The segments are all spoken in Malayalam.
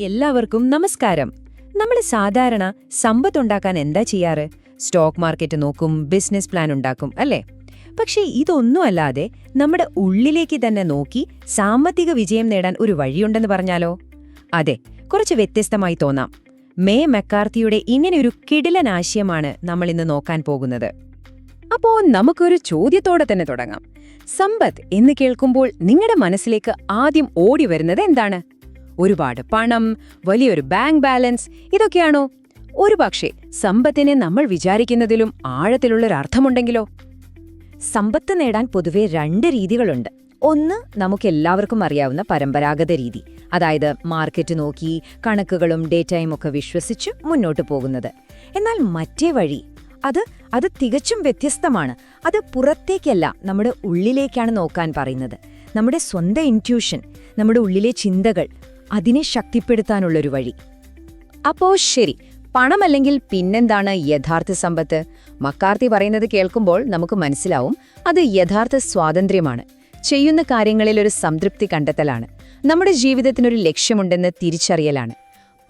എല്ലാവർക്കും നമസ്കാരം. നമ്മൾ സാധാരണ സമ്പത്ത് ഉണ്ടാക്കാൻ എന്താ ചെയ്യാറ്? സ്റ്റോക്ക് മാർക്കറ്റ് നോക്കും ബിസിനസ് പ്ലാൻ ഉണ്ടാക്കും അല്ലേ? പക്ഷേ ഇതൊന്നുമല്ലാതെ നമ്മുടെ ഉള്ളിലേക്ക് തന്നെ നോക്കി സാമ്പത്തിക വിജയം നേടാൻ ഒരു വഴിയുണ്ടെന്ന് പറഞ്ഞാലോ? അതെ കുറച്ച് വ്യത്യസ്തമായി തോന്നാം. മേ മെക്കാർത്തിയുടെ ഇങ്ങനെയൊരു കിടിലൻ ആശയമാണ് നമ്മൾ ഇന്ന് നോക്കാൻ പോകുന്നത്. അപ്പോൾ നമുക്കൊരു ചോദ്യത്തോടെ തന്നെ തുടങ്ങാം. സമ്പത്ത് എന്ന് കേൾക്കുമ്പോൾ നിങ്ങളുടെ മനസ്സിലേക്ക് ആദ്യം ഓടി വരുന്നത് എന്താണ്? ഒരുപാട് പണം വലിയൊരു ബാങ്ക് ബാലൻസ് ഇതൊക്കെയാണോ? ഒരുപക്ഷെ സമ്പത്തിനെ നമ്മൾ വിചാരിക്കുന്നതിലും ആഴത്തിലുള്ളൊരർത്ഥമുണ്ടെങ്കിലോ? സമ്പത്ത് നേടാൻ പൊതുവെ രണ്ട് രീതികളുണ്ട്. ഒന്ന് നമുക്കെല്ലാവർക്കും അറിയാവുന്ന പരമ്പരാഗത രീതി അതായത് മാർക്കറ്റ് നോക്കി കണക്കുകളും ഡേറ്റയും ഒക്കെ വിശ്വസിച്ച് മുന്നോട്ട് പോകുന്നത്. എന്നാൽ മറ്റേ വഴി അത് അത് തികച്ചും വ്യത്യസ്തമാണ്. അത് പുറത്തേക്കല്ല നമ്മുടെ ഉള്ളിലേക്കാണ് നോക്കാൻ പറയുന്നത്. നമ്മുടെ സ്വന്തം ഇന്റ്യൂഷൻ നമ്മുടെ ഉള്ളിലെ ചിന്തകൾ അതിനെ ശക്തിപ്പെടുത്താനുള്ളൊരു വഴി. അപ്പോ ശരി പണമല്ലെങ്കിൽ പിന്നെന്താണ് യഥാർത്ഥ സമ്പത്ത്? മക്കാർത്തി പറയുന്നത് കേൾക്കുമ്പോൾ നമുക്ക് മനസ്സിലാവും അത് യഥാർത്ഥ സ്വാതന്ത്ര്യമാണ്. ചെയ്യുന്ന കാര്യങ്ങളിൽ ഒരു സംതൃപ്തി കണ്ടെത്തലാണ്. നമ്മുടെ ജീവിതത്തിനൊരു ലക്ഷ്യമുണ്ടെന്ന് തിരിച്ചറിയലാണ്.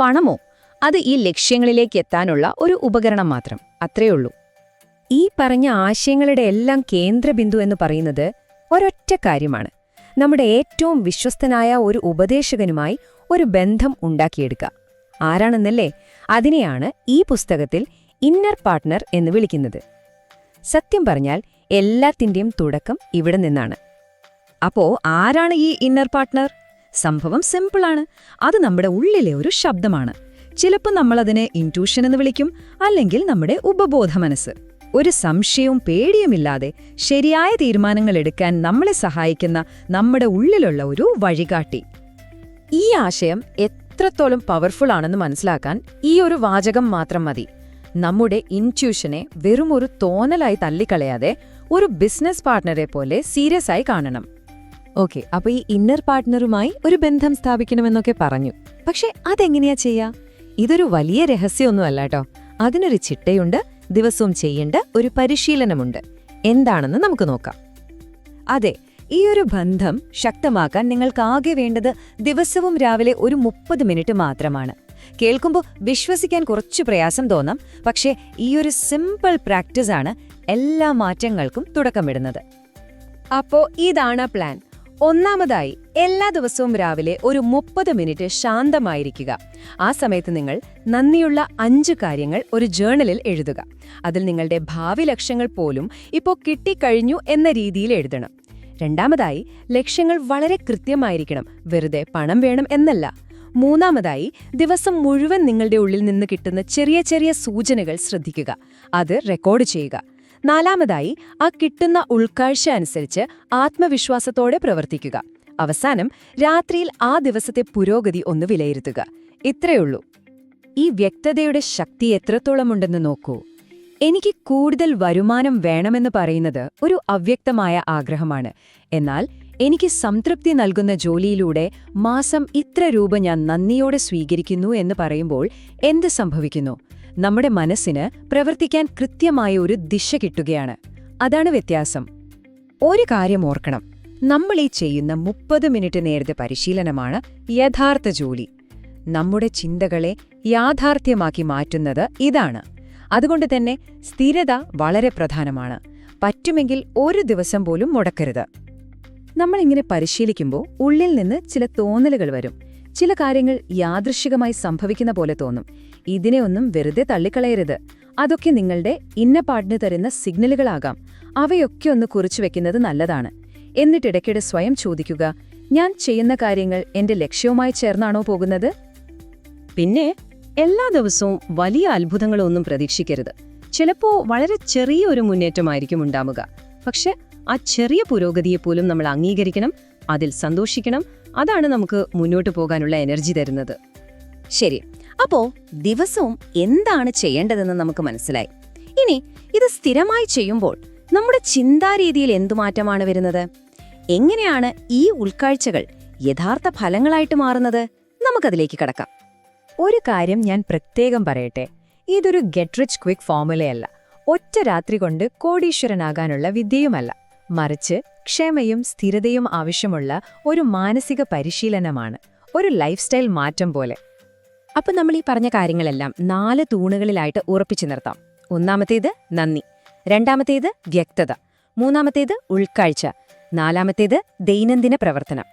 പണമോ? അത് ഈ ലക്ഷ്യങ്ങളിലേക്ക് എത്താനുള്ള ഒരു ഉപകരണം മാത്രം. അത്രയുള്ളൂ ഈ പറഞ്ഞ ആശയങ്ങളുടെ എല്ലാം കേന്ദ്രബിന്ദു എന്ന് പറയുന്നത് ഒരൊറ്റ കാര്യമാണ്. നമ്മുടെ ഏറ്റവും വിശ്വസ്തനായ ഒരു ഉപദേശകനുമായി ഒരു ബന്ധം ഉണ്ടാക്കിയെടുക്കുക ആരാണെന്നല്ലേ? അതിനെയാണ് ഈ പുസ്തകത്തിൽ ഇന്നർ പാർട്ട്ണർ എന്ന് വിളിക്കുന്നത്. സത്യം പറഞ്ഞാൽ എല്ലാത്തിന്റെയും തുടക്കം ഇവിടെ നിന്നാണ്. അപ്പോ ആരാണ് ഈ ഇന്നർ പാർട്ട്ണർ? സംഭവം സിമ്പിളാണ്. അത് നമ്മുടെ ഉള്ളിലെ ഒരു ശബ്ദമാണ്. ചിലപ്പോൾ നമ്മളതിനെ ഇന്റ്യൂഷൻ എന്ന് വിളിക്കും അല്ലെങ്കിൽ നമ്മുടെ ഉപബോധ മനസ്സ് ഒരു സംശയവും പേടിയുമില്ലാതെ ശരിയായ തീരുമാനങ്ങൾ എടുക്കാൻ നമ്മളെ സഹായിക്കുന്ന നമ്മുടെ ഉള്ളിലുള്ള ഒരു വഴികാട്ടി. ഈ ആശയം എത്രത്തോളം പവർഫുൾ ആണെന്ന് മനസ്സിലാക്കാൻ ഈ ഒരു വാചകം മാത്രം മതി. നമ്മുടെ ഇന്റ്യൂഷനെ വെറും ഒരു തോന്നലായി തള്ളിക്കളയാതെ ഒരു ബിസിനസ് പാർട്ട്ണറെ പോലെ സീരിയസ് ആയി കാണണം. ഓക്കെ അപ്പൊ ഈ ഇന്നർ പാർട്ട്ണറുമായി ഒരു ബന്ധം സ്ഥാപിക്കണമെന്നൊക്കെ പറഞ്ഞു. പക്ഷെ അതെങ്ങനെയാ ചെയ്യാ? ഇതൊരു വലിയ രഹസ്യമൊന്നുമല്ല കേട്ടോ. അതിനൊരു ചിട്ടയുണ്ട് ദിവസവും ചെയ്യേണ്ട ഒരു പരിശീലനമുണ്ട്. എന്താണെന്ന് നമുക്ക് നോക്കാം. അതെ ഈ ഒരു ബന്ധം ശക്തമാക്കാൻ നിങ്ങൾക്ക് ആകെ വേണ്ടത് ദിവസവും രാവിലെ ഒരു മുപ്പത് മിനിറ്റ് മാത്രമാണ്. കേൾക്കുമ്പോൾ വിശ്വസിക്കാൻ കുറച്ച് പ്രയാസം തോന്നാം പക്ഷേ ഈ ഒരു സിമ്പിൾ പ്രാക്ടീസാണ് എല്ലാ മാറ്റങ്ങൾക്കും തുടക്കമിടുന്നത്. അപ്പോ ഇതാണ് പ്ലാൻ. ഒന്നാമതായി എല്ലാ ദിവസവും രാവിലെ ഒരു മുപ്പത് മിനിറ്റ് ശാന്തമായിരിക്കുക. ആ സമയത്ത് നിങ്ങൾ നന്ദിയുള്ള അഞ്ച് കാര്യങ്ങൾ ഒരു ജേണലിൽ എഴുതുക. അതിൽ നിങ്ങളുടെ ഭാവി ലക്ഷ്യങ്ങൾ പോലും ഇപ്പോൾ കിട്ടിക്കഴിഞ്ഞു എന്ന രീതിയിൽ എഴുതണം. രണ്ടാമതായി ലക്ഷ്യങ്ങൾ വളരെ കൃത്യമായിരിക്കണം. വെറുതെ പണം വേണം എന്നല്ല. മൂന്നാമതായി ദിവസം മുഴുവൻ നിങ്ങളുടെ ഉള്ളിൽ നിന്ന് കിട്ടുന്ന ചെറിയ ചെറിയ സൂചനകൾ ശ്രദ്ധിക്കുക. അത് റെക്കോർഡ് ചെയ്യുക. നാലാമതായി ആ കിട്ടുന്ന ഉൾക്കാഴ്ച അനുസരിച്ച് ആത്മവിശ്വാസത്തോടെ പ്രവർത്തിക്കുക. അവസാനം രാത്രിയിൽ ആ ദിവസത്തെ പുരോഗതി ഒന്ന് വിലയിരുത്തുക. ഇത്രയുള്ളൂ. ഈ വ്യക്തതയുടെ ശക്തി എത്രത്തോളമുണ്ടെന്ന് നോക്കൂ. എനിക്ക് കൂടുതൽ വരുമാനം വേണമെന്ന് പറയുന്നത് ഒരു അവ്യക്തമായ ആഗ്രഹമാണ്. എന്നാൽ എനിക്ക് സംതൃപ്തി നൽകുന്ന ജോലിയിലൂടെ മാസം ഇത്ര രൂപ ഞാൻ നന്ദിയോടെ സ്വീകരിക്കുന്നു എന്ന് പറയുമ്പോൾ എന്ത് സംഭവിക്കുന്നു? നമ്മുടെ മനസ്സിന് പ്രവർത്തിക്കാൻ കൃത്യമായ ഒരു ദിശ കിട്ടുകയാണ്. അതാണ് വ്യത്യാസം. ഒരു കാര്യം ഓർക്കണം. നമ്മൾ ഈ ചെയ്യുന്ന മുപ്പത് മിനിറ്റ് നേരത്തെ പരിശീലനമാണ് യഥാർത്ഥ ജോലി. നമ്മുടെ ചിന്തകളെ യാഥാർത്ഥ്യമാക്കി മാറ്റുന്നത് ഇതാണ്. അതുകൊണ്ട് തന്നെ സ്ഥിരത വളരെ പ്രധാനമാണ്. പറ്റുമെങ്കിൽ ഒരു ദിവസം പോലും മുടക്കരുത്. നമ്മളിങ്ങനെ പരിശീലിക്കുമ്പോൾ ഉള്ളിൽ നിന്ന് ചില തോന്നലുകൾ വരും. ചില കാര്യങ്ങൾ യാദൃശികമായി സംഭവിക്കുന്ന പോലെ തോന്നും. ഇതിനെ ഒന്നും വെറുതെ തള്ളിക്കളയരുത്. അതൊക്കെ നിങ്ങളുടെ ഇന്ന പാട്ടിന് തരുന്ന സിഗ്നലുകളാകാം. അവയൊക്കെ ഒന്ന് കുറിച്ചു വെക്കുന്നത് നല്ലതാണ്. എന്നിട്ടിടയ്ക്കിടെ സ്വയം ചോദിക്കുക ഞാൻ ചെയ്യുന്ന കാര്യങ്ങൾ എന്റെ ലക്ഷ്യവുമായി ചേർന്നാണോ പോകുന്നത്? പിന്നെ എല്ലാ ദിവസവും വലിയ അത്ഭുതങ്ങളൊന്നും പ്രതീക്ഷിക്കരുത്. ചിലപ്പോ വളരെ ചെറിയ ഒരു മുന്നേറ്റമായിരിക്കും ഉണ്ടാവുക. പക്ഷെ ആ ചെറിയ പുരോഗതിയെപ്പോലും നമ്മൾ അംഗീകരിക്കണം അതിൽ സന്തോഷിക്കണം അതാണ് നമുക്ക് മുന്നോട്ട് പോകാനുള്ള എനർജി തരുന്നത്. ശരി അപ്പോ ദിവസവും എന്താണ് ചെയ്യേണ്ടതെന്ന് നമുക്ക് മനസ്സിലായി. ഇനി ഇത് സ്ഥിരമായി ചെയ്യുമ്പോൾ നമ്മുടെ ചിന്താരീതിയിൽ എന്തു മാറ്റമാണ് വരുന്നത്? എങ്ങനെയാണ് ഈ ഉൾക്കാഴ്ചകൾ യഥാർത്ഥ ഫലങ്ങളായിട്ട് മാറുന്നത്? നമുക്കതിലേക്ക് കടക്കാം. ഒരു കാര്യം ഞാൻ പ്രത്യേകം പറയട്ടെ. ഇതൊരു ഗെറ്റ് റിച്ച് ക്വിക്ക് ഫോർമുലയല്ല ഒറ്റ രാത്രി കൊണ്ട് കോടീശ്വരനാകാനുള്ള വിദ്യയുമല്ല മറിച്ച് ക്ഷമയും സ്ഥിരതയും ആവശ്യമുള്ള ഒരു മാനസിക പരിശീലനമാണ് ഒരു ലൈഫ് സ്റ്റൈൽ മാറ്റം പോലെ. അപ്പം നമ്മൾ ഈ പറഞ്ഞ കാര്യങ്ങളെല്ലാം നാല് തൂണുകളിലായിട്ട് ഉറപ്പിച്ചു നിർത്താം. ഒന്നാമത്തേത് നന്ദി രണ്ടാമത്തേത് വ്യക്തത മൂന്നാമത്തേത് ഉൾക്കാഴ്ച നാലാമത്തേത് ദൈനംദിന പ്രവർത്തനം.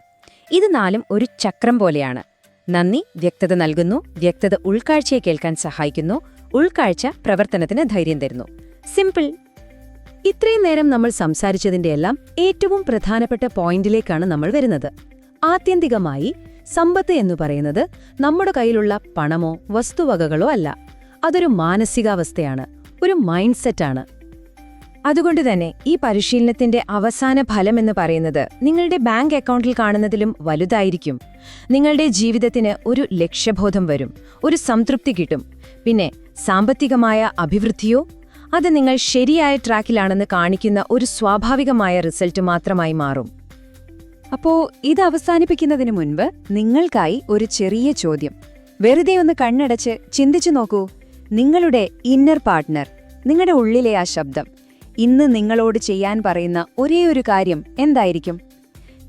ഇത് നാലും ഒരു ചക്രം പോലെയാണ്. നന്ദി വ്യക്തത നൽകുന്നു വ്യക്തത ഉൾക്കാഴ്ചയെ കേൾക്കാൻ സഹായിക്കുന്നു ഉൾക്കാഴ്ച പ്രവർത്തനത്തിന് ധൈര്യം തരുന്നു. സിമ്പിൾ ഇത്രയും നേരം നമ്മൾ സംസാരിച്ചതിന്റെ എല്ലാം ഏറ്റവും പ്രധാനപ്പെട്ട പോയിന്റിലേക്കാണ് നമ്മൾ വരുന്നത്. ആത്യന്തികമായി സമ്പത്ത് എന്ന് പറയുന്നത് നമ്മുടെ കയ്യിലുള്ള പണമോ വസ്തുവകകളോ അല്ല. അതൊരു മാനസികാവസ്ഥയാണ് ഒരു മൈൻഡ് സെറ്റാണ് അതുകൊണ്ട് തന്നെ ഈ പരിശീലനത്തിന്റെ അവസാന ഫലം എന്ന് പറയുന്നത് നിങ്ങളുടെ ബാങ്ക് അക്കൗണ്ടിൽ കാണുന്നതിലും വലുതായിരിക്കും. നിങ്ങളുടെ ജീവിതത്തിന് ഒരു ലക്ഷ്യബോധം വരും ഒരു സംതൃപ്തി കിട്ടും. പിന്നെ സാമ്പത്തികമായ അഭിവൃദ്ധിയോ അത് നിങ്ങൾ ശരിയായ ട്രാക്കിലാണെന്ന് കാണിക്കുന്ന ഒരു സ്വാഭാവികമായ റിസൾട്ട് മാത്രമായി മാറും. അപ്പോ ഇത് അവസാനിപ്പിക്കുന്നതിന് മുൻപ് നിങ്ങൾക്കായി ഒരു ചെറിയ ചോദ്യം. വെറുതെ ഒന്ന് കണ്ണടച്ച് ചിന്തിച്ചു നോക്കൂ. നിങ്ങളുടെ ഇന്നർ പാർട്ട്ണർ നിങ്ങളുടെ ഉള്ളിലെ ആ ശബ്ദം ഇന്ന് നിങ്ങളോട് ചെയ്യാൻ പറയുന്ന ഒരേ ഒരു കാര്യം എന്തായിരിക്കും?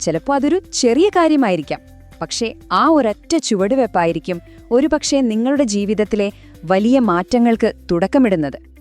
ചിലപ്പോൾ അതൊരു ചെറിയ കാര്യമായിരിക്കാം. പക്ഷേ ആ ഒരൊറ്റ ചുവടുവെപ്പായിരിക്കും ഒരുപക്ഷെ നിങ്ങളുടെ ജീവിതത്തിലെ വലിയ മാറ്റങ്ങൾക്ക് തുടക്കമിടുന്നത്.